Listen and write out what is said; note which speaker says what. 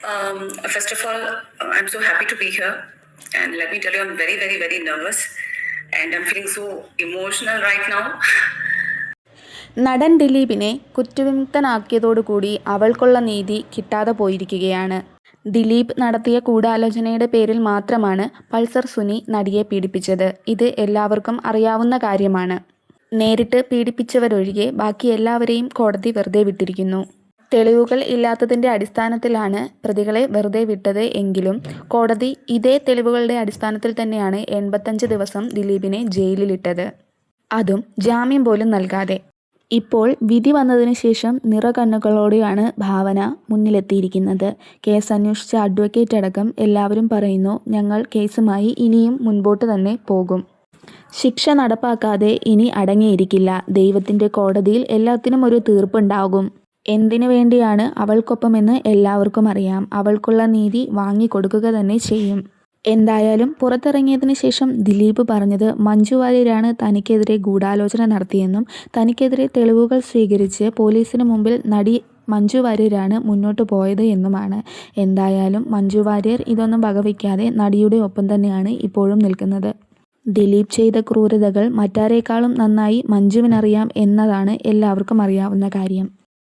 Speaker 1: Um, first of all, I'm so happy to be here. And let me tell you, I'm very, very, very nervous. And I'm feeling so emotional right now.
Speaker 2: നടൻ ദിലീപിനെ കുറ്റവിമുക്തനാക്കിയതോടുകൂടി അവൾക്കുള്ള നീതി കിട്ടാതെ പോയിരിക്കുകയാണ് ദിലീപ് നടത്തിയ ഗൂഢാലോചനയുടെ പേരിൽ മാത്രമാണ് പൾസർ സുനി നടിയെ പീഡിപ്പിച്ചത് ഇത് എല്ലാവർക്കും അറിയാവുന്ന കാര്യമാണ് നേരിട്ട് പീഡിപ്പിച്ചവരൊഴികെ ബാക്കി എല്ലാവരെയും കോടതി വെറുതെ വിട്ടിരിക്കുന്നു തെളിവുകൾ ഇല്ലാത്തതിന്റെ അടിസ്ഥാനത്തിലാണ് പ്രതികളെ വെറുതെ വിട്ടത് എങ്കിലും കോടതി ഇതേ തെളിവുകളുടെ അടിസ്ഥാനത്തിൽ തന്നെയാണ് എൺപത്തഞ്ച് ദിവസം ദിലീപിനെ ജയിലിലിട്ടത്. അതും ജാമ്യം പോലും നൽകാതെ. ഇപ്പോൾ വിധി വന്നതിന് ശേഷം നിറകണ്ണുകളോടെയാണ് ഭാവന മുന്നിലെത്തിയിരിക്കുന്നത്. കേസ് അന്വേഷിച്ച അഡ്വക്കേറ്റ് അടക്കം എല്ലാവരും പറയുന്നു ഞങ്ങൾ കേസുമായി ഇനിയും മുൻപോട്ട് തന്നെ പോകും. ശിക്ഷ നടപ്പാക്കാതെ ഇനി അടങ്ങിയിരിക്കില്ല. ദൈവത്തിന്റെ കോടതിയിൽ എല്ലാത്തിനും ഒരു തീർപ്പുണ്ടാകും. എന്തിനു വേണ്ടിയാണ് അവൾക്കൊപ്പമെന്ന് എല്ലാവർക്കും അറിയാം. അവൾക്കുള്ള നീതി വാങ്ങിക്കൊടുക്കുക തന്നെ ചെയ്യും. എന്തായാലും പുറത്തിറങ്ങിയതിനു ശേഷം ദിലീപ് പറഞ്ഞത് മഞ്ജു വാര്യരാണ് തനിക്കെതിരെ ഗൂഢാലോചന നടത്തിയെന്നും തനിക്കെതിരെ തെളിവുകൾ സ്വീകരിച്ച് പോലീസിന് മുമ്പിൽ നടി മഞ്ജു വാര്യരാണ് മുന്നോട്ട് പോയത് എന്നുമാണ്. എന്തായാലും മഞ്ജു വാര്യർ ഇതൊന്നും വകവയ്ക്കാതെ നടിയുടെ ഒപ്പം തന്നെയാണ് ഇപ്പോഴും നിൽക്കുന്നത്. ദിലീപ് ചെയ്ത ക്രൂരതകൾ മറ്റാരേക്കാളും നന്നായി മഞ്ജുവിനറിയാം എന്നതാണ് എല്ലാവർക്കും അറിയാവുന്ന കാര്യം.